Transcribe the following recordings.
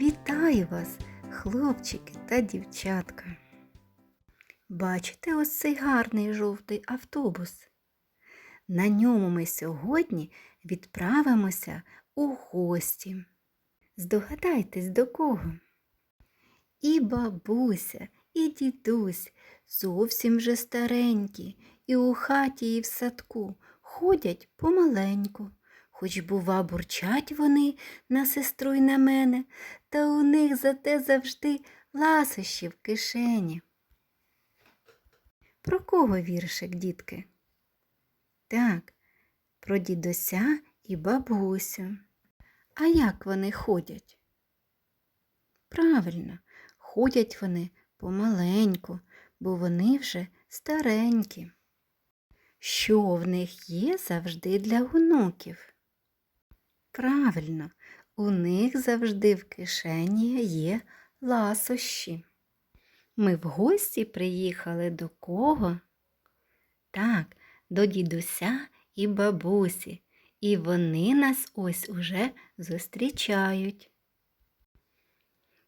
Вітаю вас, хлопчики та дівчатка. Бачите ось цей гарний жовтий автобус? На ньому ми сьогодні відправимося у гості. Здогадайтесь до кого? І бабуся, і дідусь зовсім вже старенькі, і у хаті, і в садку ходять помаленьку. Хоч, бува, бурчать вони на сестру й на мене, та у них зате завжди ласощі в кишені. Про кого віршик, дітки? Так, про дідуся і бабусю. А як вони ходять? Правильно, ходять вони помаленьку, бо вони вже старенькі. Що в них є завжди для онуків? Правильно, у них завжди в кишені є ласощі. Ми в гості приїхали до кого? Так, до дідуся і бабусі, і вони нас ось уже зустрічають.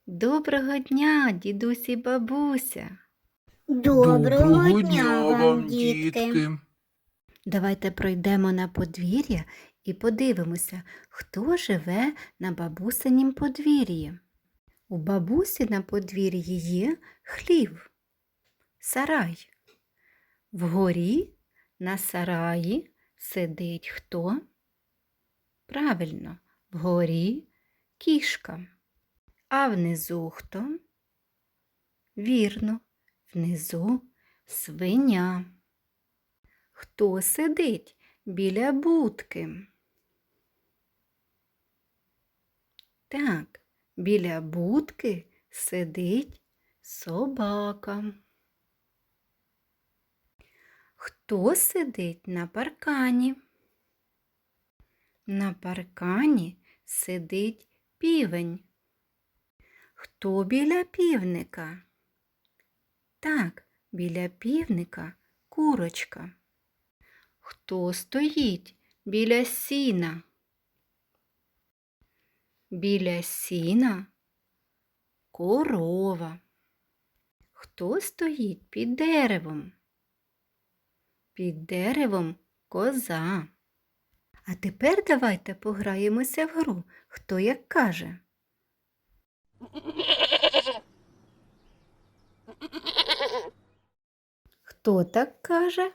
Доброго дня, дідусь і бабуся. Доброго, дня вам, дітки. Давайте пройдемо на подвір'я і подивимося, хто живе на бабусинім подвір'ї. У бабусі на подвір'ї є хлів, сарай. Вгорі на сараї сидить хто? Правильно, вгорі кішка. А внизу хто? Вірно, внизу свиня. Хто сидить біля будки? Так, біля будки сидить собака. Хто сидить на паркані? На паркані сидить півень. Хто біля півника? Так, біля півника курочка. Хто стоїть біля сіна? Біля сіна корова. Хто стоїть під деревом? Під деревом коза. А тепер давайте пограємося в гру, хто як каже. Хто так каже?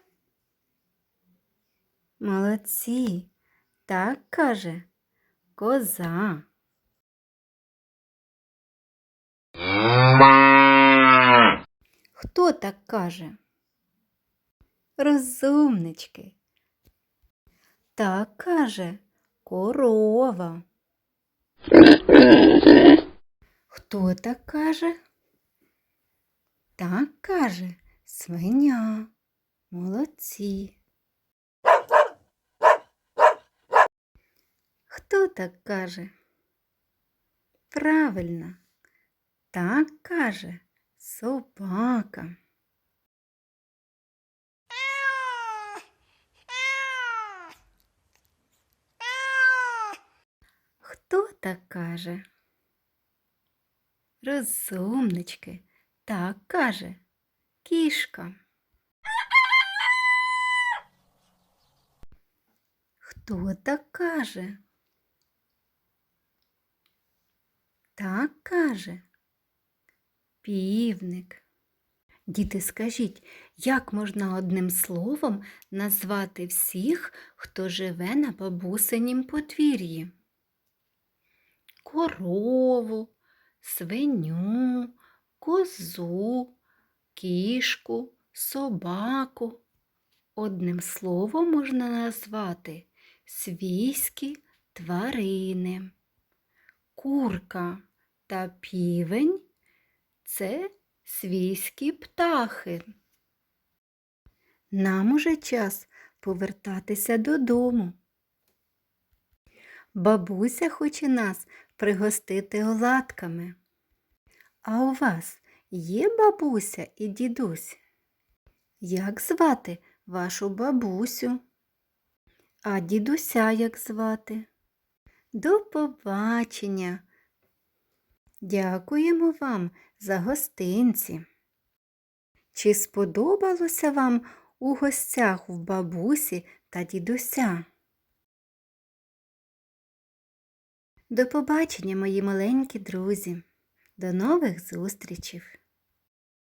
Молодці. Так каже коза. Хто так каже? Розумнички. Так каже корова. Хто так каже? Так каже свиня. Молодці. Хто так каже? Правильно, так каже собака. Хто так каже? Розумнички, так каже кішка. Хто так каже? Так каже півник. Діти, скажіть, як можна одним словом назвати всіх, хто живе на бабусинім подвір'ї? Корову, свиню, козу, кішку, собаку. Одним словом можна назвати свійські тварини. Курка та півень це свійські птахи. Нам уже час повертатися додому. Бабуся хоче нас пригостити оладками. А у вас є бабуся і дідусь? Як звати вашу бабусю? А дідуся як звати? До побачення! Дякуємо вам за гостинці. Чи сподобалося вам у гостях в бабусі та дідуся? До побачення, мої маленькі друзі. До нових зустрічей!